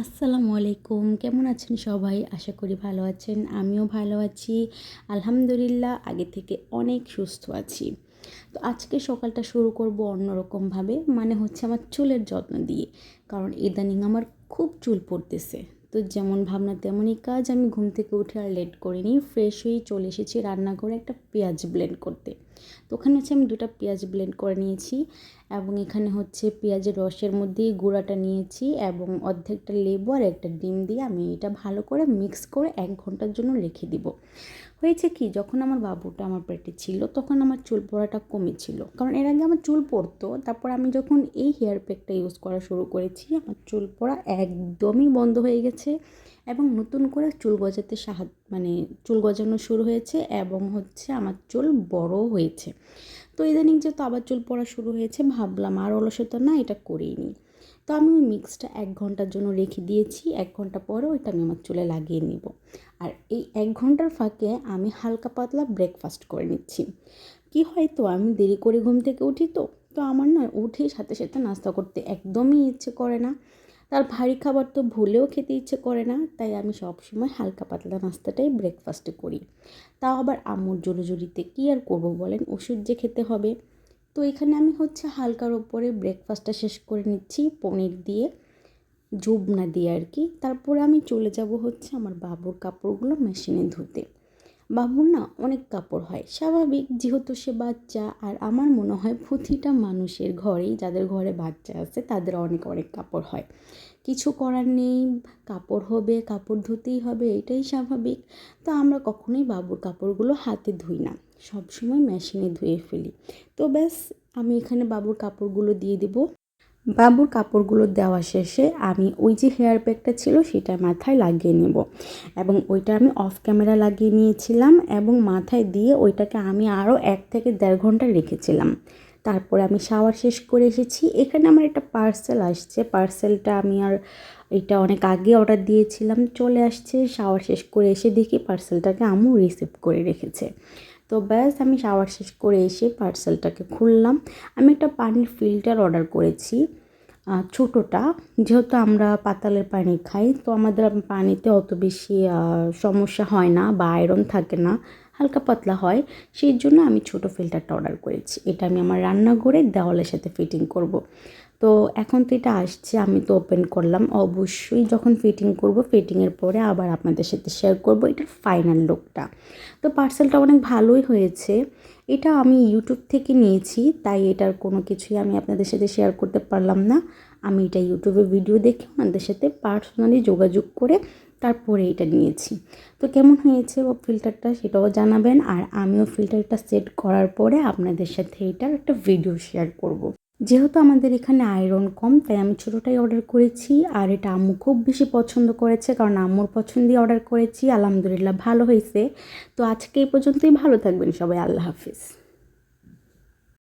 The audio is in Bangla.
আসসালামু আলাইকুম। কেমন আছেন সবাই? আশা করি ভালো আছেন। আমিও ভালো আছি। আলহামদুলিল্লাহ, আগে থেকে অনেক সুস্থ আছি। তো আজকে সকালটা শুরু করব অন্যরকমভাবে মানে হচ্ছে আমার চুলের যত্ন দিয়ে। কারণ ইদানিং আমার খুব চুল পড়তেছে। তো যেমন ভাবনা, তেমনই কাজ। আমি ঘুম থেকে উঠে আর লেট করিনি। ফ্রেশ হয়ে চলে এসেছি রান্নাঘরে একটা পেঁয়াজ ব্লেন্ড করতে। তো ওখানে হচ্ছে আমি দুটো পেঁয়াজ ব্লেন্ড করে নিয়েছি এবং এখানে হচ্ছে পেঁয়াজের রসের মধ্যেই গুঁড়াটা নিয়েছি এবং অর্ধেকটা লেবু আর একটা ডিম দিয়ে আমি এটা ভালো করে মিক্স করে এক ঘণ্টার জন্য রেখে দিব। হয়েছে কি, যখন আমার বাবুটা আমার পেটে ছিল, তখন আমার চুল পড়াটা কমেছিল কারণ এর আগে আমার চুল পড়তো, তারপর আমি যখন এই হেয়ার প্যাকটা ইউজ করা শুরু করেছি, আমার চুল পড়া একদমই বন্ধ হয়ে গেছে। এবং নতুন করে চুল গজাতে সাহায্য মানে চুল গজানো শুরু হয়েছে এবং হচ্ছে আমার চুল বড় হয়েছে। তো ইদানিং যেহেতু আবার চুল পড়া শুরু হয়েছে, ভাবলাম আর অলসতা না, এটা করেই নিই। তো আমি ওই মিক্সটা এক ঘণ্টার জন্য রেখে দিয়েছি, এক ঘণ্টা পরে ওইটা আমি আমার চুলে লাগিয়ে নিব। আর এই এক ঘণ্টার ফাঁকে আমি হালকা পাতলা ব্রেকফাস্ট করে নিচ্ছি। কি হয় তো, আমি দেরি করে ঘুম থেকে উঠি তো তো আমার না উঠেই সাথে সাথে নাস্তা করতে একদমই ইচ্ছে করে না। তার ভারী খাবার তো ভুলেও খেতে ইচ্ছে করে না, তাই আমি সবসময় হালকা পাতলা নাস্তাটাই ব্রেকফাস্টে করি। তাও আবার আম্মুর জোরজুরিতে কী আর করব বলেন, ওষুধ যে খেতে হবে। তো এখানে আমি হচ্ছে হালকার ওপরে ব্রেকফাস্টটা শেষ করে নিচ্ছি, পনির দিয়ে, জুবনা দিয়ে আর কি। তারপরে আমি চলে যাব হচ্ছে আমার বাবুর কাপড়গুলো মেশিনে ধুতে। বাবুর না অনেক কাপড় হয়। স্বাভাবিক, যেহেতু সে বাচ্চা, আর আমার মনে হয় প্রতিটা মানুষের ঘরেই, যাদের ঘরে বাচ্চা আছে, তাদের অনেক অনেক কাপড় হয়। কিছু করার নেই, কাপড় হবে, কাপড় ধুতেই হবে, এটাই স্বাভাবিক। তো আমরা কখনোই বাবুর কাপড়গুলো হাতে ধুই না। সবসময় মেশিনে ধুয়ে ফেলি। তো ব্যাস, আমি এখানে বাবুর কাপড়গুলো দিয়ে দেবো। বাবুর কাপড়গুলো দেওয়া শেষে আমি ওই যে হেয়ার ব্যাগটা ছিল সেটা মাথায় লাগিয়ে নেব। এবং ওইটা আমি অফ ক্যামেরা লাগিয়ে নিয়েছিলাম এবং মাথায় দিয়ে ওইটাকে আমি আরও এক থেকে দেড় ঘণ্টা রেখেছিলাম। তারপরে আমি শাওয়ার শেষ করে এসেছি। এখানে আমার একটা পার্সেল আসছে। পার্সেলটা আমি আর এটা অনেক আগে অর্ডার দিয়েছিলাম। চলে আসছে। শাওয়ার শেষ করে এসে দেখি পার্সেলটাকে আম্মু রিসিভ করে রেখেছে। তো ব্যাস, আমি শাওয়ার শেষ করে এসে পার্সেলটাকে খুললাম। আমি একটা পানির ফিল্টার অর্ডার করেছি ছোটোটা। যেহেতু আমরা পাতালের পানি খাই, তো আমাদের পানিতে অত বেশি সমস্যা হয় না বা আয়রন থাকে না। হালকা পাতলা হয়, সেই জন্য আমি ছোট ফিল্টারটা অর্ডার করেছি। এটা আমি আমার রান্নাঘরে দেওয়ালের সাথে ফিটিং করব। তো এখন তো এটা আসছে, আমি তো ওপেন করলাম। অবশ্যই যখন ফিটিং করব ফিটিংয়ের পরে আবার আপনাদের সাথে শেয়ার করব এটার ফাইনাল লুকটা তো পার্সেলটা অনেক ভালোই হয়েছে। এটা আমি ইউটিউব থেকে নিয়েছি, তাই এটার কোনো কিছুই আমি আপনাদের সাথে শেয়ার করতে পারলাম না। আমি এটা ইউটিউবে ভিডিও দেখে আপনাদের সাথে পার্সোনালি যোগাযোগ করে তারপরে এটা নিয়েছি। তো কেমন হয়েছে ও ফিল্টারটা সেটাও জানাবেন। আর আমিও ফিল্টারটা সেট করার পরে আপনাদের সাথে এটার একটা ভিডিও শেয়ার করব। যেহেতু আমাদের এখানে আয়রন কম, তাই আমি ছোটোটাই অর্ডার করেছি। আর এটা আম্মু খুব বেশি পছন্দ করেছে, কারণ আম্মুর পছন্দই অর্ডার করেছি। আলহামদুলিল্লাহ ভালো হয়েছে। তো আজকে এই পর্যন্তই, ভালো থাকবেন সবাই। আল্লাহ হাফিজ।